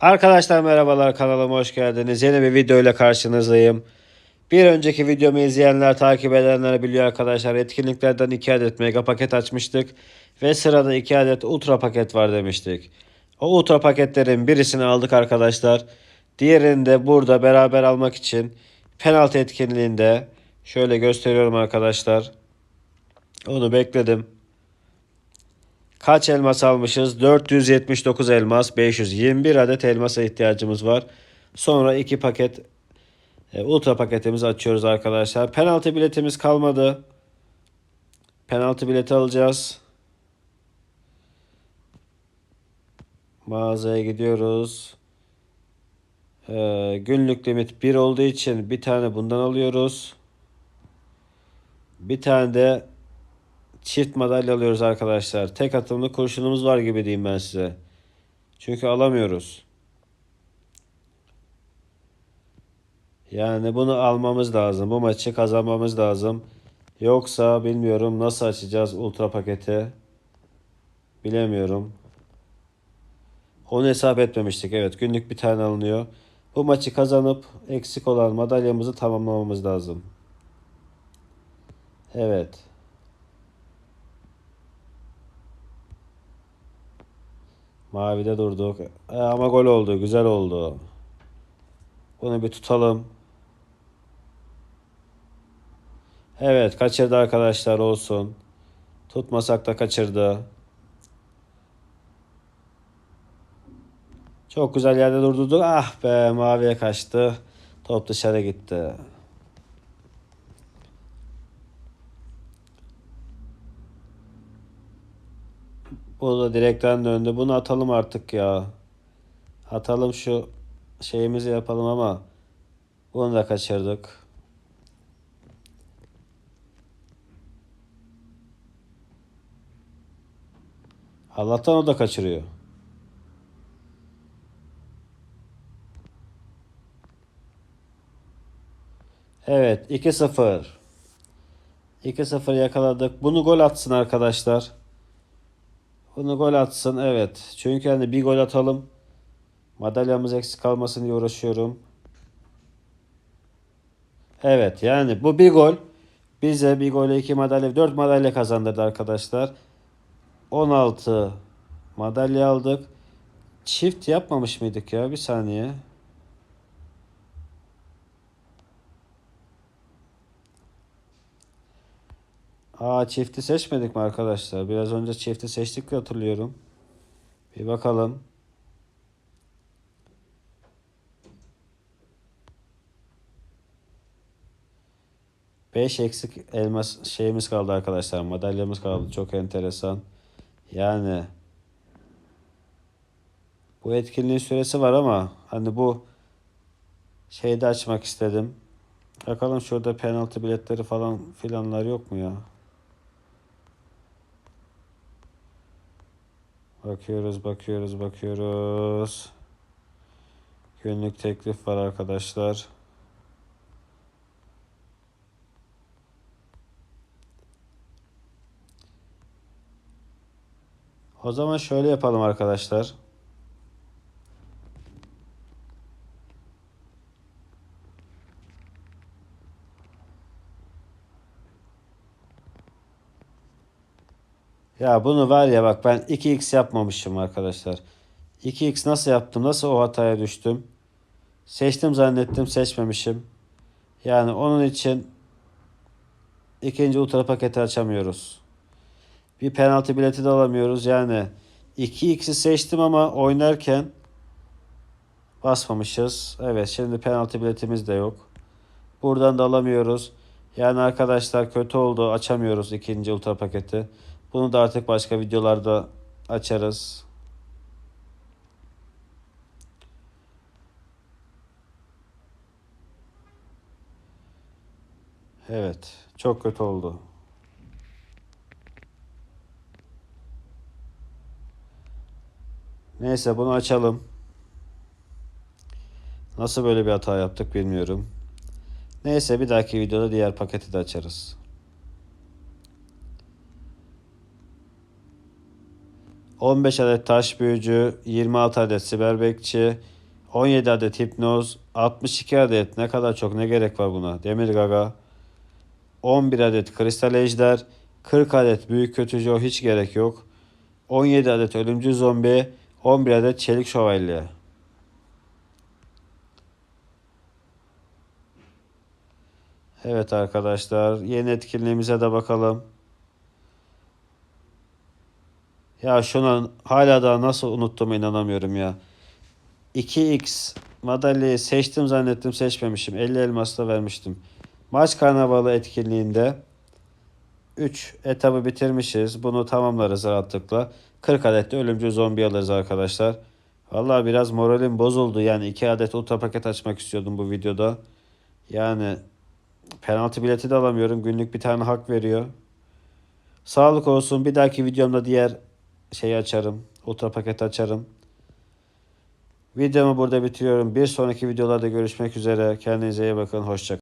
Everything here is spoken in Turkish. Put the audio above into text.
Arkadaşlar merhabalar kanalıma hoş geldiniz. Yeni bir video ile karşınızdayım. Bir önceki videomu izleyenler, takip edenler biliyor arkadaşlar. Etkinliklerden 2 adet mega paket açmıştık. Ve sırada 2 adet ultra paket var demiştik. O ultra paketlerin birisini aldık arkadaşlar. Diğerini de burada beraber almak için penaltı etkinliğinde şöyle gösteriyorum arkadaşlar. Onu bekledim. Kaç elmas almışız? 479 elmas, 521 adet elmasa ihtiyacımız var. Sonra 2 paket e, ultra paketimizi açıyoruz arkadaşlar. Penaltı biletimiz kalmadı. Penaltı bileti alacağız. Mağazaya gidiyoruz. Ee, günlük limit 1 olduğu için bir tane bundan alıyoruz. Bir tane de çift madalya alıyoruz arkadaşlar. Tek atımlı kurşunumuz var gibi diyeyim ben size. Çünkü alamıyoruz. Yani bunu almamız lazım. Bu maçı kazanmamız lazım. Yoksa bilmiyorum nasıl açacağız ultra paketi. Bilemiyorum. Onu hesap etmemiştik. Evet günlük bir tane alınıyor. Bu maçı kazanıp eksik olan madalyamızı tamamlamamız lazım. Evet. Mavide durduk. E, ama gol oldu. Güzel oldu. Bunu bir tutalım. Evet kaçırdı arkadaşlar olsun. Tutmasak da kaçırdı. Çok güzel yerde durdurduk. Ah be maviye kaçtı. Top dışarı gitti. Bu da direkten döndü. Bunu atalım artık ya. Atalım şu şeyimizi yapalım ama bunu da kaçırdık. Allah'tan o da kaçırıyor. Evet 2-0. 2-0 yakaladık. Bunu gol atsın arkadaşlar. Bunu gol atsın evet. Çünkü hani bir gol atalım. Madalyamız eksik kalmasın diye uğraşıyorum. Evet yani bu bir gol bize bir gole iki madalya dört madalya kazandırdı arkadaşlar. 16 madalya aldık. Çift yapmamış mıydık ya bir saniye. Aa çifti seçmedik mi arkadaşlar? Biraz önce çifti seçtik diye hatırlıyorum. Bir bakalım. Beş eksik elmas şeyimiz kaldı arkadaşlar. Madalyamız kaldı. Çok enteresan. Yani bu etkinliğin süresi var ama hani bu şeyde açmak istedim. Bakalım şurada penaltı biletleri falan filanlar yok mu ya? Bakıyoruz, bakıyoruz, bakıyoruz. Günlük teklif var arkadaşlar. O zaman şöyle yapalım arkadaşlar. Ya bunu var ya bak ben 2x yapmamışım arkadaşlar. 2x nasıl yaptım? Nasıl o hataya düştüm? Seçtim zannettim seçmemişim. Yani onun için ikinci ultra paketi açamıyoruz. Bir penaltı bileti de alamıyoruz. Yani 2x'i seçtim ama oynarken basmamışız. Evet şimdi penaltı biletimiz de yok. Buradan da alamıyoruz. Yani arkadaşlar kötü oldu. Açamıyoruz ikinci ultra paketi. Bunu da artık başka videolarda açarız. Evet, çok kötü oldu. Neyse bunu açalım. Nasıl böyle bir hata yaptık bilmiyorum. Neyse bir dahaki videoda diğer paketi de açarız. 15 adet taş büyücü, 26 adet siber bekçi, 17 adet hipnoz, 62 adet ne kadar çok ne gerek var buna? Demir gaga, 11 adet kristal ejder, 40 adet büyük kötücü o hiç gerek yok. 17 adet ölümcül zombi, 11 adet çelik şövalye. Evet arkadaşlar yeni etkinliğimize de bakalım. Ya şunu hala daha nasıl unuttuğuma inanamıyorum ya. 2x madalyayı seçtim zannettim seçmemişim. 50 elmas da vermiştim. Maç karnavalı etkinliğinde 3 etabı bitirmişiz. Bunu tamamlarız rahatlıkla. 40 adet de ölümcül zombi alırız arkadaşlar. Vallahi biraz moralim bozuldu. Yani 2 adet ultra paket açmak istiyordum bu videoda. Yani penaltı bileti de alamıyorum. Günlük bir tane hak veriyor. Sağlık olsun. Bir dahaki videomda diğer şeyi açarım. Ultra paket açarım. Videomu burada bitiriyorum. Bir sonraki videolarda görüşmek üzere. Kendinize iyi bakın. Hoşçakalın.